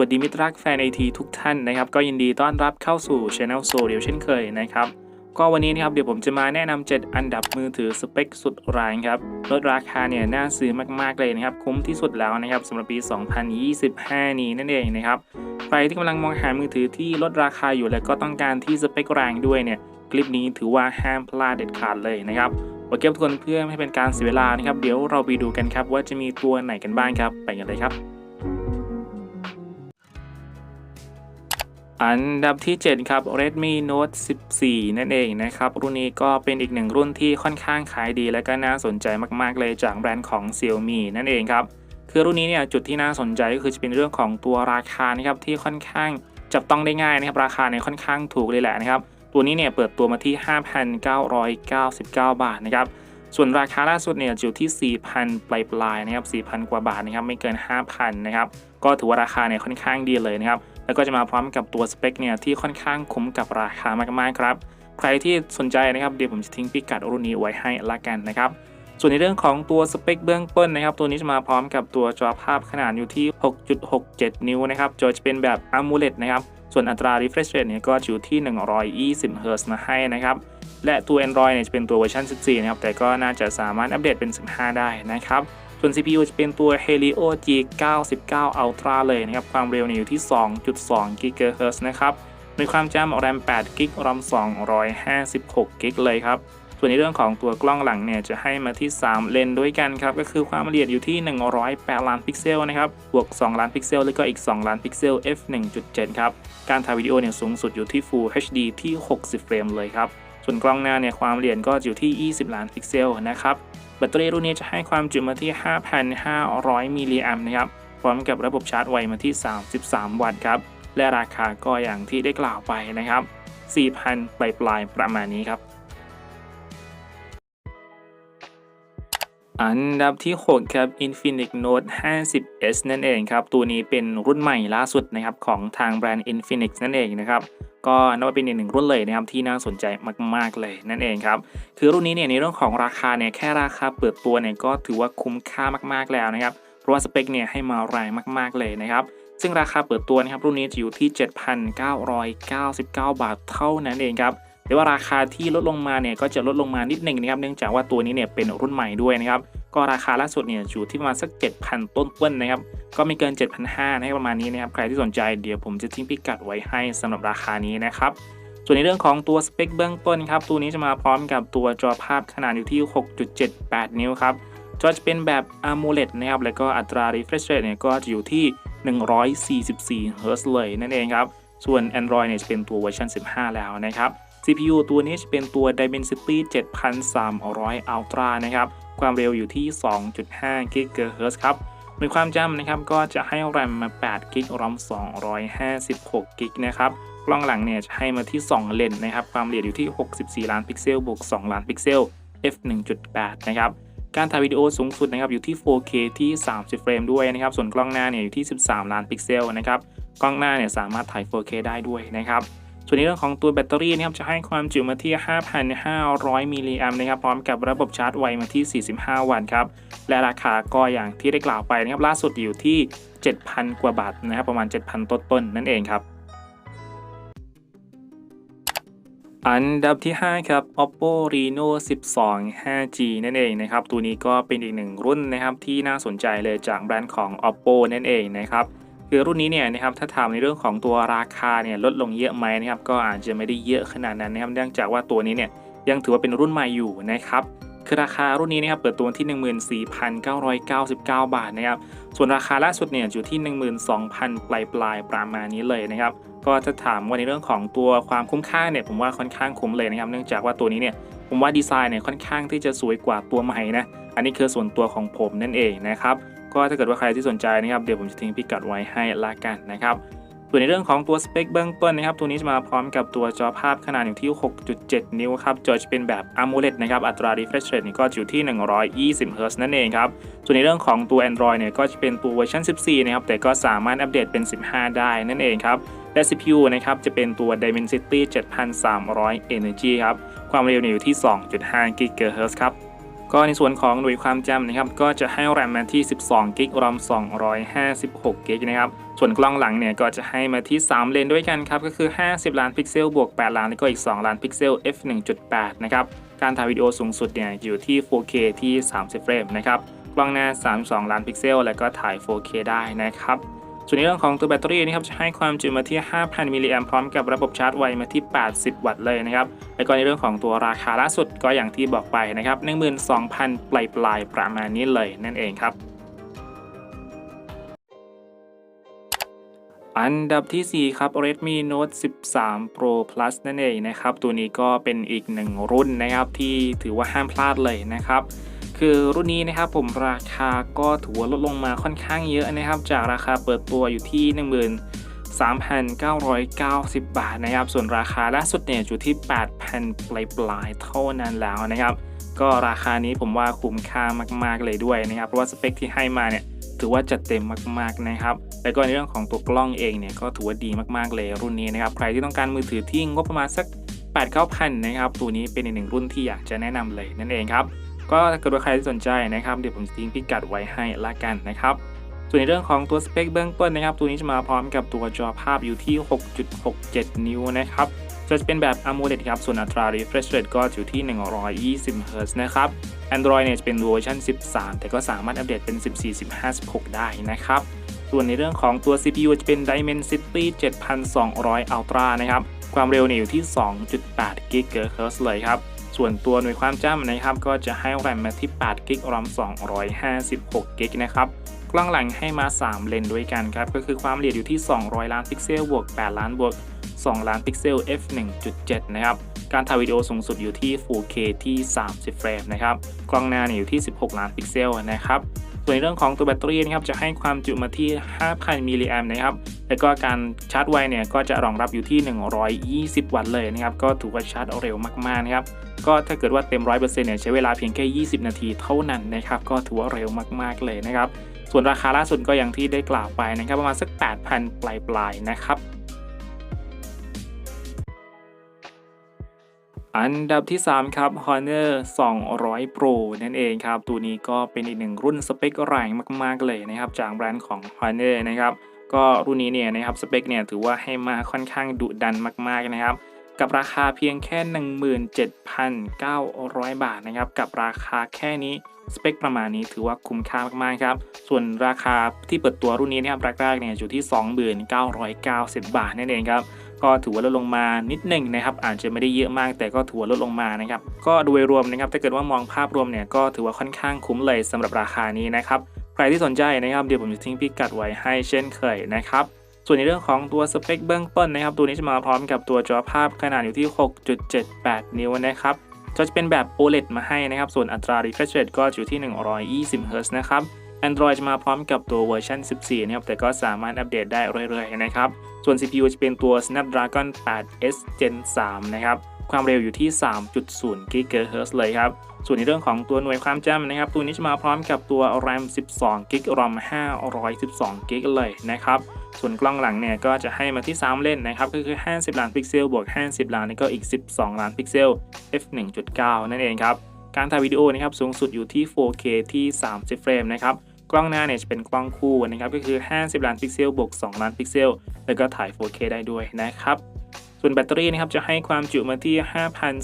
วัสดีมิตรรักแฟนไอทีทุกท่านนะครับ ก็ยินดีต้อนรับเข้าสู่ Channel s o เดียวเช่นเคยนะครับ ก็วันนี้นะครับเดี๋ยวผมจะมาแนะนำ7อันดับมือถือสเปคสุดแรงครับลดราคาเนี่ยน่าซื้อมากๆเลยนะครับ คุ้มที่สุดแล้วนะครับสำหรับปี 2025 นี้นั่นเองนะครับใครที่กำลังมองหามือถือที่ลดราคาอยู่และก็ต้องการที่สเปคแรงด้วยเนี่ยคลิปนี้ถือว่าห้ามพลาดเด็ดขาดเลยนะครับโอเคทุกคนเพื่อไม่ให้เป็นการเสียเวลานะครับเดี๋ยวเราไปดูกันครับว่าจะมีตัวไหนกันบ้างครับไปกันเลยครับ อันดับที่ 7 ครับ Redmi Note 14 นั่นเองนะครับ รุ่นนี้ก็เป็นอีกหนึ่งรุ่นที่ค่อนข้างขายดีและก็น่าสนใจมากๆเลยจากแบรนด์ของ Xiaomi นั่นเองครับ คือรุ่นนี้เนี่ยจุดที่น่าสนใจก็คือจะเป็นเรื่องของตัวราคานะครับที่ค่อนข้างจับต้องได้ง่ายนะครับ ราคาเนี่ยค่อนข้างถูกเลยแหละนะครับ ตัวนี้เนี่ยเปิดตัวมาที่ 5,999 บาทนะครับ ส่วนราคาล่าสุดเนี่ยอยู่ที่ 4,000 ปลายปลายๆนะครับ 4,000 กว่าบาทนะครับไม่เกิน 5,000 นะครับ ก็ถือว่าราคาเนี่ยค่อนข้างดีเลยนะครับ แล้วก็จะมาพร้อมกับตัวสเปคเนี่ยที่ค่อนข้างคุ้มกับราคามากๆครับ ใครที่สนใจนะครับเดี๋ยวผมจะทิ้งพิกัดรุ่นนี้ไว้ให้ละกันนะครับส่วนในเรื่องของตัวสเปคเบื้องต้นนะครับ ตัวนี้จะมาพร้อมกับตัวจอภาพขนาดอยู่ที่ 6.67 นิ้วนะครับจอจะเป็นแบบ AMOLED นะครับ ส่วนอัตรา refresh rate เนี่ยก็อยู่ที่ 120 Hz มาให้นะครับ และตัว Android เนี่ยจะเป็นตัวเวอร์ชัน14 นะครับ แต่ก็น่าจะสามารถอัปเดตเป็น 15 ได้นะครับ ส่วน CPU จะเป็นตัว Helio G99 Ultra เลยนะครับ ความเร็วเนี่ยอยู่ที่ 2.2 GHz นะครับ มีความจำ RAM 8 GB ROM 256 GB เลยครับ ส่วนในเรื่องของตัวกล้องหลังเนี่ยจะให้มาที่ 3 เลนด้วยกันครับ ก็คือความละเอียดอยู่ที่ 108 ล้านพิกเซลนะครับ บวก 2 ล้านพิกเซล แล้วก็อีก 2 ล้านพิกเซล f 1.7 ครับ การถ่ายวิดีโอเนี่ยสูงสุดอยู่ที่ Full HD ที่ 60 เฟรมเลยครับ ส่วนกล้องหน้าเนี่ยความละเอียดก็อยู่ที่ 20 ล้านพิกเซลนะครับ แบตเตอรี่รุ่นนี้จะให้ความจุมาที่ 5,500 มิลลิแอมป์นะครับ พร้อมกับระบบชาร์จไวมาที่ 33 วัตต์ครับ และราคาก็อย่างที่ได้กล่าวไปนะครับ 4,000 ปลายปลายประมาณนี้ครับ อันดับที่ 6 ครับ Infinix Note 50s นั่นเองครับ ตัวนี้เป็นรุ่นใหม่ล่าสุดนะครับของทางแบรนด์ Infinix นั่นเองนะครับ ก็นับว่าเป็นอีกหนึ่งรุ่นเลยนะครับที่น่าสนใจมาก ๆเลยนั่นเองครับคือรุ่นนี้เนี่ยในเรื่องของราคาเนี่ยแค่ราคาเปิดตัวเนี่ยก็ถือว่าคุ้มค่ามากๆแล้วนะครับเพราะว่าสเปคเนี่ยให้มาแรงมากๆเลยนะครับซึ่งราคาเปิดตัวนะครับรุ่นนี้จะอยู่ที่ 7,999 บาทเท่านั้นเองครับแต่ว่าราคาที่ลดลงมาเนี่ยก็จะลดลงมานิดหนึ่งนะครับเนื่องจากว่าตัวนี้เนี่ยเป็นรุ่นใหม่ด้วยนะครับ ก็ราคาล่าสุดเนี่ยอยู่ที่ประมาณสัก 7,000 ต้นๆนนะครับ ก็ไม่เกิน 7,500นะครับประมาณนี้นะครับ ใครที่สนใจเดี๋ยวผมจะทิ้งพิกัดไว้ให้สำหรับราคานี้นะครับ ส่วนในเรื่องของตัวสเปคเบื้องต้นครับ ตัวนี้จะมาพร้อมกับตัวจอภาพขนาดอยู่ที่ 6.78 นิ้วครับ จอจะเป็นแบบ AMOLED นะครับ แล้วก็อัตรา refresh rate เนี่ยก็จะอยู่ที่ 144 Hz เลยนั่นเองครับ ส่วน Android เนี่ยจะเป็นตัวเวอร์ชัน15 แล้วนะครับ CPU ตัวนี้จะเป็นตัว Dimensity 7300 Ultra นะครับ ความเร็วอยู่ที่ 2.5 GHz ครับมีความจำนะครับก็จะให้ RAM มา8 g b ROM 256 g b นะครับกล้องหลังเนี่ยจะให้มาที่ 2 เลนนะครับ ความละเอียดอยู่ที่ 64 ล้านพิกเซลบวก 2 ล้านพิกเซล f 1.8 นะครับ การถ่ายวิดีโอสูงสุดนะครับอยู่ที่ 4K ที่ 30 เฟรมด้วยนะครับ ส่วนกล้องหน้าเนี่ยอยู่ที่ 13 ล้านพิกเซลนะครับ กล้องหน้าเนี่ยสามารถถ่าย 4K ได้ด้วยนะครับ ส่วนในเรื่องของตัวแบตเตอรี่นะครับจะให้ความจุมาที่ 5,500 มิลลิแอมป์นะครับพร้อมกับระบบชาร์จไวมาที่ 45 วัตต์ครับและราคาก็อย่างที่ได้กล่าวไปนะครับล่าสุดอยู่ที่ 7,000 กว่าบาทนะครับประมาณ 7,000 ต้นๆนั่นเองครับอันดับที่ 5 ครับ Oppo Reno 12 5G นั่นเองนะครับ ตัวนี้ก็เป็นอีกหนึ่งรุ่นนะครับที่น่าสนใจเลยจากแบรนด์ของ Oppo นั่นเองนะครับ คือรุ่นนี้เนี่ยนะครับถ้าถามในเรื่องของตัวราคาเนี่ยลดลงเยอะไหมนะครับก็อาจจะไม่ได้เยอะขนาดนั้นนะครับเนื่องจากว่าตัวนี้เนี่ยยังถือว่าเป็นรุ่นใหม่อยู่นะครับคือราคารุ่นนี้นะครับเปิดตัวที่ 14,999 บาทนะครับส่วนราคาล่าสุดเนี่ยอยู่ที่ 12,000 ปลายปลายๆประมาณนี้เลยนะครับก็จะถามว่าในเรื่องของตัวความคุ้มค่าเนี่ยผมว่าค่อนข้างคุ้มเลยนะครับเนื่องจากว่าตัวนี้เนี่ยผมว่าดีไซน์เนี่ยค่อนข้างที่จะสวยกว่าตัวใหม่นะอันนี้คือส่วนตัวของผมนั่นเองนะครับ ก็ถ้าเกิดว่าใครที่สนใจนะครับเดี๋ยวผมจะทิ้งพิกัดไว้ให้ละกันนะครับส่วนในเรื่องของตัวสเปคเบื้องต้นนะครับ ตัวนี้จะมาพร้อมกับตัวจอภาพขนาดอยู่ที่ 6.7 นิ้วครับ จอจะเป็นแบบ AMOLED นะครับ อัตรา refresh rate นี่ก็อยู่ที่ 120 Hz นั่นเองครับ ส่วนในเรื่องของตัว Android เนี่ยก็จะเป็นตัวเวอร์ชัน 14 นะครับ แต่ก็สามารถอัปเดตเป็น 15 ได้นั่นเองครับ และ CPU นะครับ จะเป็นตัว Dimensity 7300 Energy ครับ ความเร็วเนี่ยอยู่ที่ 2.5 GHz ครับ ก็ในส่วนของหน่วยความจำนะครับก็จะให้แรมมาที่ 12กิกรอม256กิกนะครับส่วนกล้องหลังเนี่ยก็จะให้มาที่ 3 เลนด้วยกันครับก็คือ 50 ล้านพิกเซลบวก 8 ล้านแล้วก็อีก 2 ล้านพิกเซล f 1.8นะครับการถ่ายวิดีโอสูงสุดเนี่ยอยู่ที่ 4K ที่ 30 เฟรมนะครับกล้องหน้า 32 ล้านพิกเซล แล้วก็ถ่าย 4K ได้นะครับ ส่วนในเรื่องของตัวแบตเตอรี่นะครับจะให้ความจุมาที่ 5,000 มิลลิแอมพร้อมกับระบบชาร์จไวมาที่ 80 วัตต์เลยนะครับ แล้วก็ในเรื่องของตัวราคาล่าสุดก็อย่างที่บอกไปนะครับ 12,000 ปลายปลายประมาณนี้เลยนั่นเองครับ อันดับทีสี่ 4 ครับ Redmi Note 13 Pro Plus นั่นเองนะครับ ตัวนี้ก็เป็นอีกหนึ่งรุ่นนะครับที่ถือว่าห้ามพลาดเลยนะครับ คือรุ่นนี้นะครับผมราคาก็ถือว่าลดลงมาค่อนข้างเยอะนะครับ จากราคาเปิดตัวอยู่ที่ 13,990 บาทนะครับ ส่วนราคาล่าสุดเนี่ยอยู่ที่ 8,000 ปลายปลายๆเท่านั้นแล้วนะครับ ก็ราคานี้ผมว่าคุ้มค่ามาก ๆ เลยด้วยนะครับ เพราะว่าสเปคที่ให้มาเนี่ยถือว่าจัดเต็มมากๆนะครับ แล้วก็ในเรื่องของตัวกล้องเองเนี่ยก็ถือว่าดีมากๆเลยรุ่นนี้นะครับ ใครที่ต้องการมือถือที่งบประมาณสัก8 9 0 0 0นะครับ ตัวนี้เป็นอีกหนึ่งรุ่นที่อยากจะแนะนำเลยนั่นเองครับ ก็ถ้าเกิดว่าใครที่สนใจนะครับเดี๋ยวผมจะทิ้งพิกัดไว้ให้ละกันนะครับ ส่วนในเรื่องของตัวสเปคเบื้องต้นนะครับ ตัวนี้จะมาพร้อมกับตัวจอภาพอยู่ที่ 6.67 นิ้วนะครับจะเป็นแบบ AMOLED ครับ ส่วนอัตรา refresh rate ก็อยู่ที่ 120 Hz นะครับ Android เนี่ยจะเป็นเวอร์ชัน13 แต่ก็สามารถอัปเดตเป็น 14 15 16 ได้นะครับ ส่วนในเรื่องของตัว CPU จะเป็น Dimensity 7200 Ultra นะครับ ความเร็วเนี่ยอยู่ที่ 2.8 GHz เลยครับ ส่วนตัวหน่วยความจำนะครับ ก็จะให้แรมมาที่8 g b RAM 256 g b นะครับกล้องหลังให้มา 3 เลนด้วยกันครับ ก็คือความละเอียดอยู่ที่ 200 ล้านพิกเซลบวก 8 ล้านบวก 2 ล้านพิกเซล f 1.7 นะครับ การถ่ายวิดีโอสูงสุดอยู่ที่ 4K ที่ 30 เฟรมนะครับ กล้องหน้าเนี่ยอยู่ที่ 16 ล้านพิกเซลนะครับ ส่วนในเรื่องของตัวแบตเตอรี่นะครับ จะให้ความจุมาที่ 5,000 มิลลิแอมนะครับ แล้วก็การชาร์จไวเนี่ยก็จะรองรับอยู่ที่ 120 วัตต์เลยนะครับ ก็ถือว่าชาร์จเร็วมากๆนะครับ ก็ถ้าเกิดว่าเต็ม 100%เนี่ยใช้เวลาเพียงแค่ 20 นาทีเท่านั้นนะครับก็ถือว่าเร็วมากๆเลยนะครับส่วนราคาล่าสุดก็อย่างที่ได้กล่าวไปนะครับประมาณสัก 8,000 ปลายๆนะครับอันดับที่ 3 ครับ Honor 200 Pro นั่นเองครับ ตัวนี้ก็เป็นอีกหนึ่งรุ่นสเปคแรงมาก ๆ เลยนะครับ จากแบรนด์ของ Honor นะครับ ก็รุ่นนี้เนี่ยนะครับสเปคเนี่ยถือว่าให้มาค่อนข้างดุดันมาก ๆ นะครับ กับราคาเพียงแค่ 17,900 บาทนะครับ กับราคาแค่นี้สเปคประมาณนี้ถือว่าคุ้มค่ามากๆครับ ส่วนราคาที่เปิดตัวรุ่นนี้นะครับแรกๆเนี่ยอยู่ที่ 2990 บาทนั่นเองครับ ก็ถือว่าลดลงมานิดหนึ่งนะครับ อาจจะไม่ได้เยอะมาก แต่ก็ถือว่าลดลงมานะครับ ก็โดยรวมนะครับ ถ้าเกิดว่ามองภาพรวมเนี่ยก็ถือว่าค่อนข้างคุ้มเลยสำหรับราคานี้นะครับ ใครที่สนใจนะครับเดี๋ยวผมจะทิ้งพิกัดไว้ให้เช่นเคยนะครับ ส่วนในเรื่องของตัวสเปคเบื้องต้นนะครับ ตัวนี้จะมาพร้อมกับตัวจอภาพขนาดอยู่ที่ 6.78 นิ้วนะครับจะเป็นแบบ OLED มาให้นะครับ ส่วนอัตรา refresh rate ก็อยู่ที่ 120 Hz นะครับ Android จะมาพร้อมกับตัวเวอร์ชัน 14 นะครับ แต่ก็สามารถอัปเดตได้เรื่อยๆ นะครับ ส่วน CPU จะเป็นตัว Snapdragon 8S Gen 3 นะครับ ความเร็วอยู่ที่ 3.0 GHz เลยครับ ส่วนในเรื่องของตัวหน่วยความจำนะครับ ตัวนี้จะมาพร้อมกับตัว RAM 12 g b ROM 512 g b เลยนะครับ ส่วนกล้องหลังเนี่ยก็จะให้มาที่3เลนนะครับก็คือ 50 ล้านพิกเซลบวก 50 ล้านแล้วก็อีก 12 ล้านพิกเซล f 1.9 นั่นเองครับ การถ่ายวิดีโอนะครับสูงสุดอยู่ที่ 4K ที่ 30 เฟรมนะครับกล้องหน้าเนี่ยจะเป็นกล้องคู่นะครับก็คือ 50 ล้านพิกเซลบวก 2 ล้านพิกเซล แล้วก็ถ่าย 4K ได้ด้วยนะครับส่วนแบตเตอรี่นะครับจะให้ความจุมาที่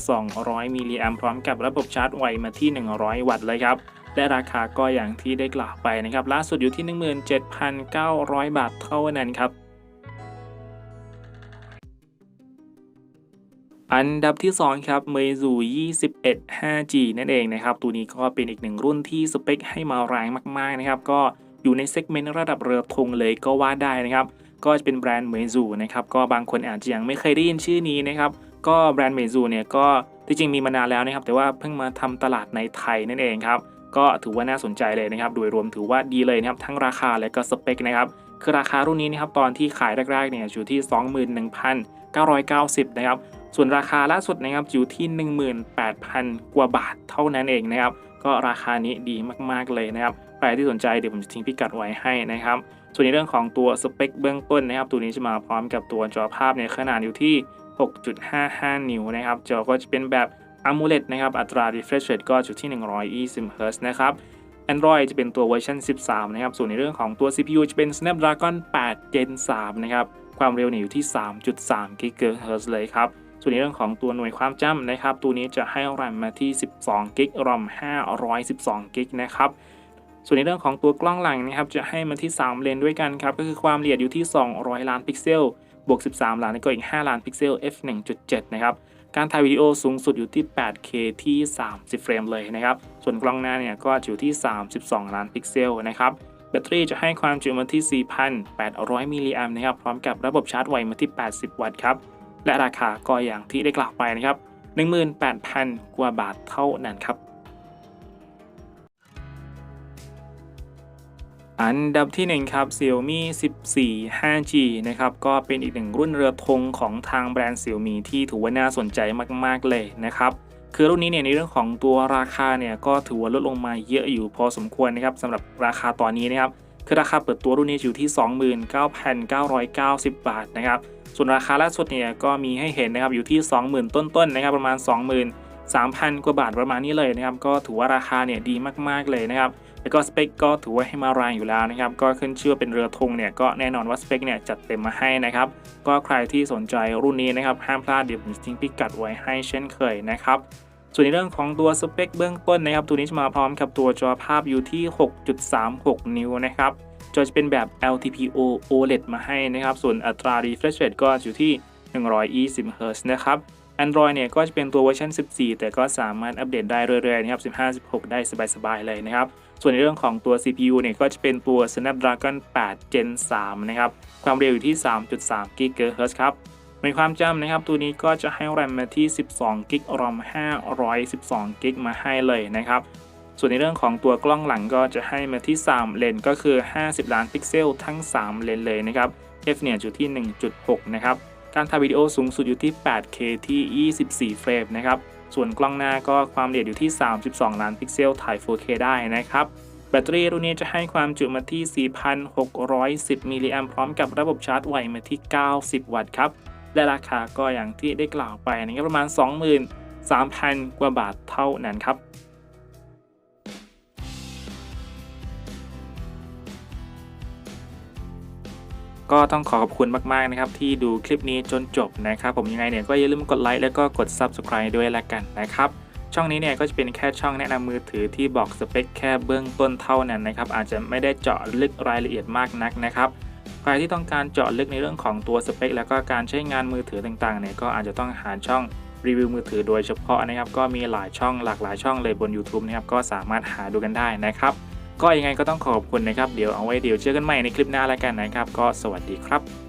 5,200 มิลลิแอมพร้อมกับระบบชาร์จไวมาที่ 100 วัตต์เลยครับ และราคาก็อย่างที่ได้กล่าวไปนะครับ ล่าสุดอยู่ที่ 17,900 บาทเท่านั้นครับอันดับที่ 2 ครับ Meizu 21 5G นั่นเองนะครับ ตัวนี้ก็เป็นอีกหนึ่งรุ่นที่สเปคให้มาแรงมากๆนะครับ ก็อยู่ในเซกเมนต์ระดับเรือธงเลยก็ว่าได้นะครับ ก็จะเป็นแบรนด์ Meizu นะครับ ก็บางคนอาจจะยังไม่เคยได้ยินชื่อนี้นะครับ ก็แบรนด์ Meizu เนี่ยก็ที่จริงมีมานานแล้วนะครับ แต่ว่าเพิ่งมาทำตลาดในไทยนั่นเองครับ ก็ถือว่าน่าสนใจเลยนะครับ โดยรวมถือว่าดีเลยนะครับทั้งราคาและก็สเปคนะครับคือราคารุ่นนี้นะครับตอนที่ขายแรกๆเนี่ยอยู่ที่ 21,990 นะครับ ส่วนราคาล่าสุดนะครับอยู่ที่ 18,000 กว่าบาทเท่านั้นเองนะครับ ก็ราคานี้ดีมากๆเลยนะครับใครที่สนใจเดี๋ยวผมจะทิ้งพิกัดไว้ให้นะครับ ส่วนในเรื่องของตัวสเปคเบื้องต้นนะครับ ตัวนี้จะมาพร้อมกับตัวจอภาพในขนาดอยู่ที่ 6.55 นิ้วนะครับ จอก็จะเป็นแบบ AMOLED นะครับ อัตรา refresh rate ก็อยู่ที่ 120 Hz นะครับ Android จะเป็นตัวเวอร์ชัน13 นะครับ ส่วนในเรื่องของตัว CPU จะเป็น Snapdragon 8 Gen 3 นะครับ ความเร็วเนี่ยอยู่ที่ 3.3 GHz เลยครับ ส่วนในเรื่องของตัวหน่วยความจำนะครับ ตัวนี้จะให้ RAM มาที่ 12 g b ROM 512 g b นะครับ ส่วนในเรื่องของตัวกล้องหลังนะครับ จะให้มาที่ 3 เลนด้วยกันครับ ก็คือความละเอียดอยู่ที่ 200 ล้านพิกเซล บวก 13 ล้านแล้วก็อีก 5 ล้านพิกเซล f 1.7 นะครับ การถ่ายวิดีโอสูงสุดอยู่ที่ 8K ที่ 30 เฟรมเลยนะครับ ส่วนกล้องหน้าเนี่ยก็อยู่ที่ 32 ล้านพิกเซลนะครับ แบตเตอรี่จะให้ความจุมาที่ 4,800 มิลลิแอมป์นะครับ พร้อมกับระบบชาร์จไวมาที่ 80 วัตต์ครับ และราคาก็อย่างที่ได้กล่าวไปนะครับ 18,000 กว่าบาทเท่านั้นครับ อันดับที่ 1 ครับ Xiaomi 14 5G นะครับ ก็เป็นอีกหนึ่งรุ่นเรือธงของทางแบรนด์ Xiaomi ที่ถือว่าน่าสนใจมากๆเลยนะครับ คือรุ่นนี้เนี่ยในเรื่องของตัวราคาเนี่ยก็ถือว่าลดลงมาเยอะอยู่พอสมควรนะครับสำหรับราคาตอนนี้นะครับ คือราคาเปิดตัวรุ่นนี้อยู่ที่ 29,990 บาทนะครับ ส่วนราคาล่าสุดเนี่ยก็มีให้เห็นนะครับอยู่ที่ 20,000 ต้นๆนะครับประมาณ23,000 กว่าบาทประมาณนี้เลยนะครับ ก็ถือว่าราคาเนี่ยดีมากๆเลยนะครับ แล้วก็สเปคก็ถือว่าให้มาแรงอยู่แล้วนะครับ ก็ขึ้นชื่อว่าเป็นเรือธงเนี่ยก็แน่นอนว่าสเปคเนี่ยจัดเต็มมาให้นะครับ ก็ใครที่สนใจรุ่นนี้นะครับห้ามพลาดเดี๋ยวผมจะทิ้งพิกัดไว้ให้เช่นเคยนะครับส่วนในเรื่องของตัวสเปคเบื้องต้นนะครับ ตัวนี้จะมาพร้อมกับตัวจอภาพอยู่ที่ 6.36 นิ้วนะครับจอจะเป็นแบบ LTPO OLED มาให้นะครับ ส่วนอัตรา refresh rate ก็อยู่ที่ 120 Hz นะครับ Android เนี่ยก็จะเป็นตัวเวอร์ชัน14 แต่ก็สามารถอัปเดตได้เรื่อยๆนะครับ 15-16 ได้สบายๆเลยนะครับ ส่วนในเรื่องของตัว CPU เนี่ยก็จะเป็นตัว Snapdragon 8 Gen 3 นะครับ ความเร็วอยู่ที่ 3.3 GHz ครับในความจำนะครับ ตัวนี้ก็จะให้ RAM มาที่ 12 g b ROM 512 g b มาให้เลยนะครับ ส่วนในเรื่องของตัวกล้องหลังก็จะให้มาที่ 3 เลนก็คือ 50 ล้านพิกเซลทั้ง 3 เลนเลยนะครับ f เนี่ยอยู่ที่ 1.6 นะครับ การถ่ายวิดีโอสูงสุดอยู่ที่ 8K ที่ 24 เฟรมนะครับ ส่วนกล้องหน้าก็ความละเอียดอยู่ที่ 32 ล้านพิกเซลถ่าย 4K ได้นะครับ แบตเตอรี่รุ่นนี้จะให้ความจุมาที่ 4,610 มิลลิแอมพร้อมกับระบบชาร์จไวมาที่ 90 วัตต์ครับ และราคาก็อย่างที่ได้กล่าวไปนะครับประมาณ 23,000 กว่าบาทเท่านั้นครับ ก็ต้องขอขอบคุณมากๆนะครับที่ดูคลิปนี้จนจบนะครับ ผมยังไงเนี่ยก็อย่าลืมกดไลค์แล้วก็กด Subscribe ด้วยละกันนะครับช่องนี้เนี่ยก็จะเป็นแค่ช่องแนะนำมือถือที่บอกสเปคแค่เบื้องต้นเท่านั้นนะครับอาจจะไม่ได้เจาะลึกรายละเอียดมากนักนะครับใครที่ต้องการเจาะลึกในเรื่องของตัวสเปค แล้วก็การใช้งานมือถือต่างๆเนี่ยก็อาจจะต้องหาช่องรีวิวมือถือโดยเฉพาะนะครับ ก็มีหลายช่องหลากหลายช่องเลยบน YouTube นะครับก็สามารถหาดูกันได้นะครับ ก็ยังไงก็ต้องขอบคุณนะครับ เดี๋ยวเอาไว้เดี๋ยวเจอกันใหม่ในคลิปหน้าแล้วกันนะครับ ก็สวัสดีครับ